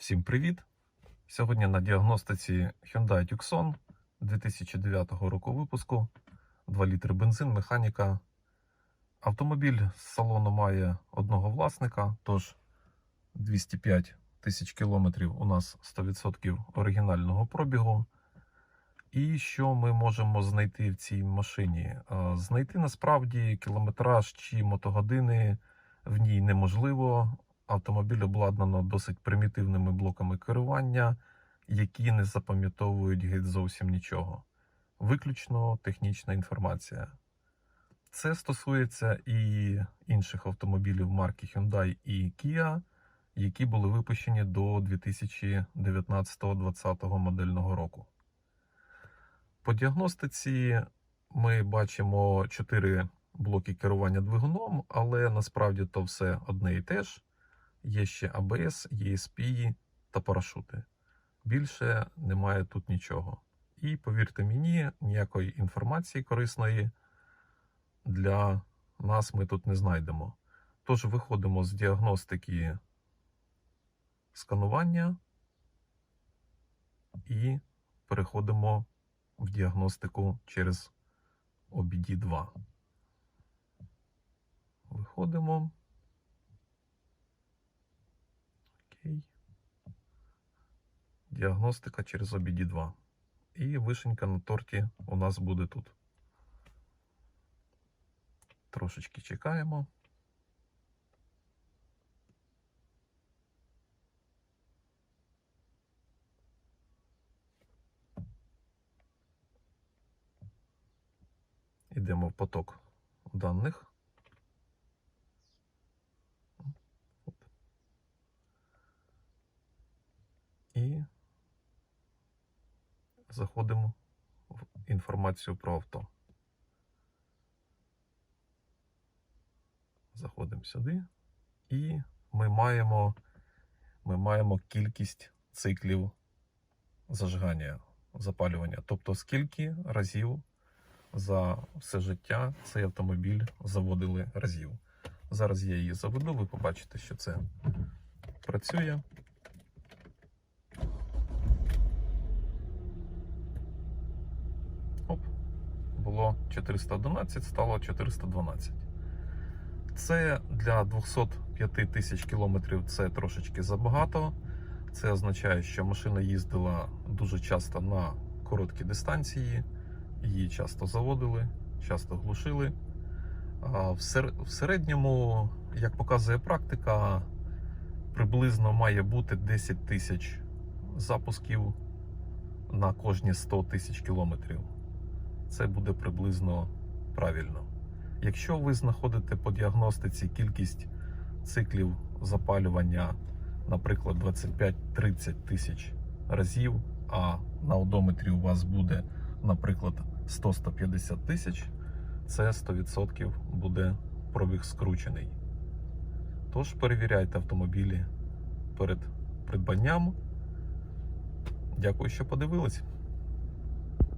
Всім привіт! Сьогодні на діагностиці Hyundai Tucson 2009 року випуску 2 літри бензин, механіка. Автомобіль з салону має одного власника, тож 205 тисяч кілометрів у нас 100% оригінального пробігу. І що ми можемо знайти в цій машині? Е, Знайти насправді кілометраж чи мотогодини в ній неможливо. Автомобіль обладнано досить примітивними блоками керування, які не запам'ятовують геть зовсім нічого. Виключно технічна інформація. Це стосується і інших автомобілів марки Hyundai і Kia, які були випущені до 2019-2020 модельного року. По діагностиці ми бачимо 4 блоки керування двигуном, але насправді то все одне і те ж. Є ще ABS, ESP та парашути. Більше немає тут нічого. І повірте мені, ніякої інформації корисної для нас ми тут не знайдемо. Тож виходимо з діагностики сканування і переходимо в діагностику через OBD2. Виходимо. Окей. Діагностика через OBD2. І вишенька на торті у нас буде тут. Трошечки чекаємо. Йдемо в поток даних. І заходимо в інформацію про авто. Заходимо сюди, і ми маємо, ми маємо кількість циклів зажигання, запалювання. Тобто, скільки разів за все життя цей автомобіль заводили разів. Зараз я її заведу, ви побачите, що це працює. Було 411, стало 412. Це для 205 тисяч кілометрів це трошечки забагато. Це означає, що машина їздила дуже часто на короткі дистанції, її часто заводили, часто глушили. В середньому, як показує практика, приблизно має бути 10 тисяч запусків на кожні 100 тисяч кілометрів. Це буде приблизно правильно. Якщо ви знаходите по діагностиці кількість циклів запалювання, наприклад, 25-30 тисяч разів, а на одометрі у вас буде, наприклад, 100-150 тисяч, це 100% буде пробіг скручений. Тож перевіряйте автомобілі перед придбанням. Дякую, що подивились.